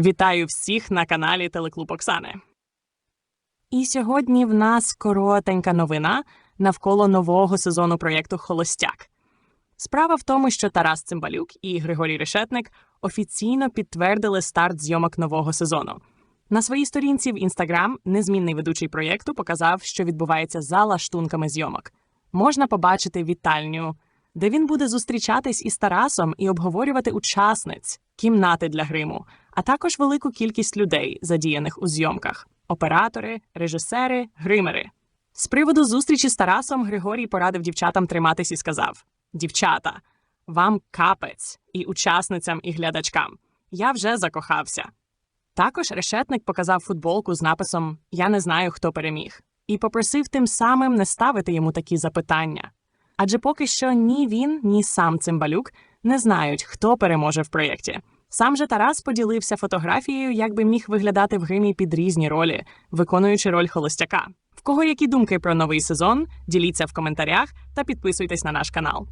Вітаю всіх на каналі Телеклуб Оксани. І сьогодні в нас коротенька новина навколо нового сезону проєкту Холостяк. Справа в тому, що Тарас Цимбалюк і Григорій Решетник офіційно підтвердили старт зйомок нового сезону. На своїй сторінці в інстаграм незмінний ведучий проєкту показав, що відбувається за лаштунками зйомок. Можна побачити вітальню, де він буде зустрічатись із Тарасом і обговорювати учасниць, кімнати для гриму, а також велику кількість людей, задіяних у зйомках: оператори, режисери, гримери. З приводу зустрічі з Тарасом Григорій порадив дівчатам триматись і сказав: Дівчата, вам капець і учасницям, і глядачкам. Я вже закохався. Також решетник показав футболку з написом Я не знаю, хто переміг, і попросив тим самим не ставити йому такі запитання. Адже поки що ні він, ні сам Цимбалюк не знають, хто переможе в проєкті. Сам же Тарас поділився фотографією, як би міг виглядати в гримі під різні ролі, виконуючи роль холостяка. В кого які думки про новий сезон? Діліться в коментарях та підписуйтесь на наш канал.